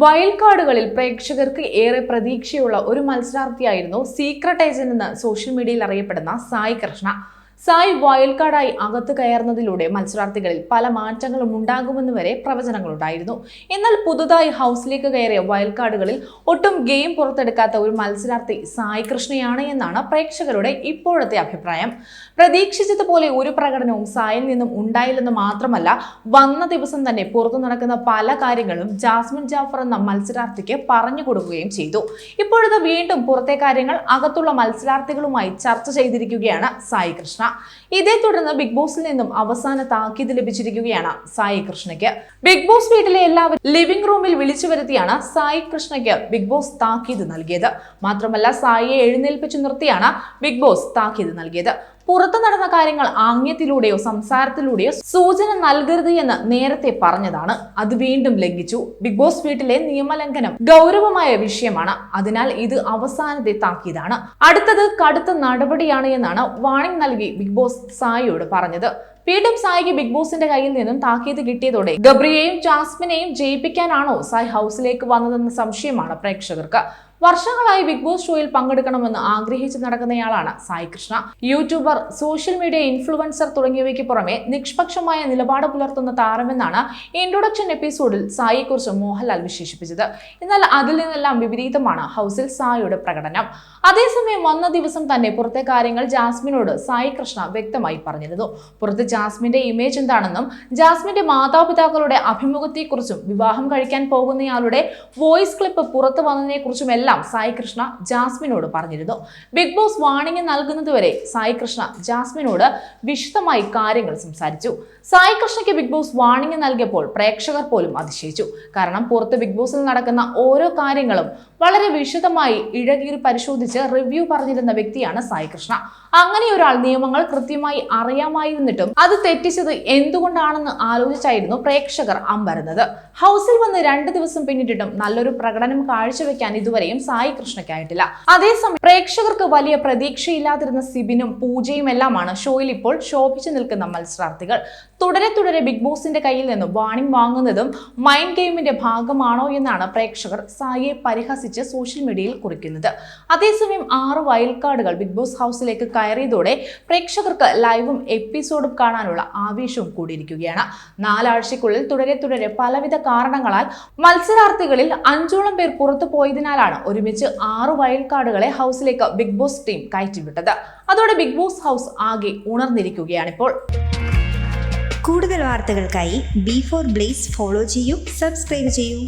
Wild കാർഡുകളിൽ പ്രേക്ഷകർക്ക് ഏറെ പ്രതീക്ഷയുള്ള ഒരു മത്സരാർത്ഥിയായിരുന്നു സീക്രട്ട് എന്ന് സോഷ്യൽ മീഡിയയിൽ അറിയപ്പെടുന്ന സായി കൃഷ്ണ. സായി കാർഡായി അകത്ത് കയറുന്നതിലൂടെ മത്സരാർത്ഥികളിൽ പല മാറ്റങ്ങളും ഉണ്ടാകുമെന്ന് വരെ പ്രവചനങ്ങളുണ്ടായിരുന്നു. എന്നാൽ പുതുതായി ഹൗസിലേക്ക് കയറിയ വൈൽഡ് കാർഡുകളിൽ ഒട്ടും ഗെയിം പുറത്തെടുക്കാത്ത ഒരു മത്സരാർത്ഥി സായി കൃഷ്ണയാണ് എന്നാണ് പ്രേക്ഷകരുടെ ഇപ്പോഴത്തെ അഭിപ്രായം. പ്രതീക്ഷിച്ചതുപോലെ ഒരു പ്രകടനവും സായിൽ നിന്നും ഉണ്ടായില്ലെന്ന് മാത്രമല്ല വന്ന ദിവസം തന്നെ പുറത്തു നടക്കുന്ന പല കാര്യങ്ങളും ജാസ്മിൻ ജാഫർ എന്ന മത്സരാർത്ഥിക്ക് പറഞ്ഞു കൊടുക്കുകയും ചെയ്തു. ഇപ്പോഴത്തെ വീണ്ടും പുറത്തെ കാര്യങ്ങൾ അകത്തുള്ള മത്സരാർത്ഥികളുമായി ചർച്ച ചെയ്തിരിക്കുകയാണ് സായി കൃഷ്ണ. ഇതേ തുടർന്ന് ബിഗ് ബോസിൽ നിന്നും അവസാന താക്കീത് ലഭിച്ചിരിക്കുകയാണ് സായി കൃഷ്ണയ്ക്ക്. ബിഗ് ബോസ് വീട്ടിലെ എല്ലാവരും ലിവിംഗ് റൂമിൽ വിളിച്ചു വരുത്തിയാണ് സായി കൃഷ്ണയ്ക്ക് ബിഗ് ബോസ് താക്കീത് നൽകിയത്. മാത്രമല്ല സായിയെ എഴുന്നേൽപ്പിച്ചു നിർത്തിയാണ് ബിഗ് ബോസ് താക്കീത് നൽകിയത്. പുറത്തു നടന്ന കാര്യങ്ങൾ ആംഗ്യത്തിലൂടെയോ സംസാരത്തിലൂടെയോ സൂചന നൽകരുത് എന്ന് നേരത്തെ പറഞ്ഞതാണ്. അത് വീണ്ടും ലംഘിച്ചു. ബിഗ് ബോസ് വീട്ടിലെ നിയമലംഘനം ഗൗരവമായ വിഷയമാണ്. അതിനാൽ ഇത് അവസാനത്തെ താക്കീതാണ്. അടുത്തത് കടുത്ത നടപടിയാണ് എന്നാണ് വാണിംഗ് നൽകി ബിഗ് ബോസ് സായിയോട് പറഞ്ഞത്. വീണ്ടും സായിക്ക് ബിഗ് ബോസിന്റെ കയ്യിൽ നിന്നും താക്കീത് കിട്ടിയതോടെ ഗബ്രിയെയും ജാസ്മിനെയും ജയിപ്പിക്കാനാണോ സായ് ഹൗസിലേക്ക് വന്നതെന്ന സംശയമാണ് പ്രേക്ഷകർക്ക്. വർഷങ്ങളായി ബിഗ് ബോസ് ഷോയിൽ പങ്കെടുക്കണമെന്ന് ആഗ്രഹിച്ച് നടക്കുന്നയാളാണ് Sai Krishna. YouTuber social media influencer തുടങ്ങിയവയ്ക്ക് പുറമെ നിഷ്പക്ഷമായ നിലപാട് പുലർത്തുന്ന താരമെന്നാണ് ഇൻട്രൊഡക്ഷൻ എപ്പിസോഡിൽ സായിയെക്കുറിച്ച് മോഹൻലാൽ വിശേഷിപ്പിച്ചത്. എന്നാൽ അതിൽ നിന്നെല്ലാം വിപരീതമാണ് ഹൗസിൽ സായിയുടെ പ്രകടനം. അതേസമയം വന്ന ദിവസം തന്നെ പുറത്തെ കാര്യങ്ങൾ ജാസ്മിനോട് സായി കൃഷ്ണ വ്യക്തമായി പറഞ്ഞിരുന്നു. പുറത്ത് ജാസ്മിന്റെ ഇമേജ് എന്താണെന്നും ജാസ്മിന്റെ മാതാപിതാക്കളുടെ അഭിമുഖത്തെക്കുറിച്ചും വിവാഹം കഴിക്കാൻ പോകുന്നയാളുടെ വോയിസ് ക്ലിപ്പ് പുറത്തു വന്നതിനെക്കുറിച്ചും എല്ലാം സായി കൃഷ്ണ ജാസ്മിനോട് പറഞ്ഞിരുന്നു. ബിഗ് ബോസ് വാണിംഗ് നൽകുന്നതുവരെ സായി കൃഷ്ണ ജാസ്മിനോട് വിശദമായി കാര്യങ്ങൾ സംസാരിച്ചു. സായി കൃഷ്ണയ്ക്ക് ബിഗ് ബോസ് വാണിംഗ് നൽകിയപ്പോൾ പ്രേക്ഷകർ പോലും അതിശയിച്ചു. കാരണം പുറത്ത് ബിഗ് ബോസിൽ നടക്കുന്ന ഓരോ കാര്യങ്ങളും വളരെ വിശദമായി ഇഴകീറി പരിശോധിച്ച് റിവ്യൂ പറഞ്ഞിരുന്ന വ്യക്തിയാണ് സായി കൃഷ്ണ. അങ്ങനെ ഒരാൾ നിയമങ്ങൾ കൃത്യമായി അറിയാമായിരുന്നിട്ടും അത് തെറ്റിച്ചത് എന്തുകൊണ്ടാണെന്ന് ആലോചിച്ചായിരുന്നു പ്രേക്ഷകർ അമ്പരുന്നത്. ഹൗസിൽ വന്ന് രണ്ട് ദിവസം പിന്നിട്ടിട്ടും നല്ലൊരു പ്രകടനം കാഴ്ചവെക്കാൻ ഇതുവരെയും സായി കൃഷ്ണയ്ക്കായിട്ടില്ല. അതേസമയം പ്രേക്ഷകർക്ക് വലിയ പ്രതീക്ഷയില്ലാതിരുന്ന സിബിനും പൂജയും എല്ലാമാണ് ഷോയിൽ ഇപ്പോൾ ശോഭിച്ചു നിൽക്കുന്ന മത്സരാർത്ഥികൾ. തുടരെ തുടരെ ബിഗ് ബോസിന്റെ കയ്യിൽ നിന്നും വാണിംഗ് വാങ്ങുന്നതും മൈൻഡ് ഗെയിമിന്റെ ഭാഗമാണോ എന്നാണ് പ്രേക്ഷകർ സായിയെ പരിഹസിച്ച് സോഷ്യൽ മീഡിയയിൽ കുറിക്കുന്നത്. അതേസമയം ആറ് വൈൽഡ് കാർഡുകൾ ബിഗ് ബോസ് ഹൗസിലേക്ക് കയറിയതോടെ പ്രേക്ഷകർക്ക് ലൈവും എപ്പിസോഡും കാണാനുള്ള ആവേശവും കൂടിയിരിക്കുകയാണ്. നാലാഴ്ചക്കുള്ളിൽ തുടരെ തുടരെ പലവിധ കാരണങ്ങളാൽ മത്സരാർത്ഥികളിൽ അഞ്ചോളം പേർ പുറത്തു പോയതിനാലാണ് ഒരുമിച്ച് ആറ് വൈൽഡ് കാർഡുകളെ ഹൗസിലേക്ക് ബിഗ് ബോസ് ടീം കയറ്റിവിട്ടത്. അതോടെ ബിഗ് ബോസ് ഹൗസ് ആകെ ഉണർന്നിരിക്കുകയാണിപ്പോൾ കൂടുതൽ വാർത്തകൾക്കായി ബി ഫോർ ബ്ലേസ് ഫോളോ ചെയ്യൂ സബ്സ്ക്രൈബ് ചെയ്യൂ.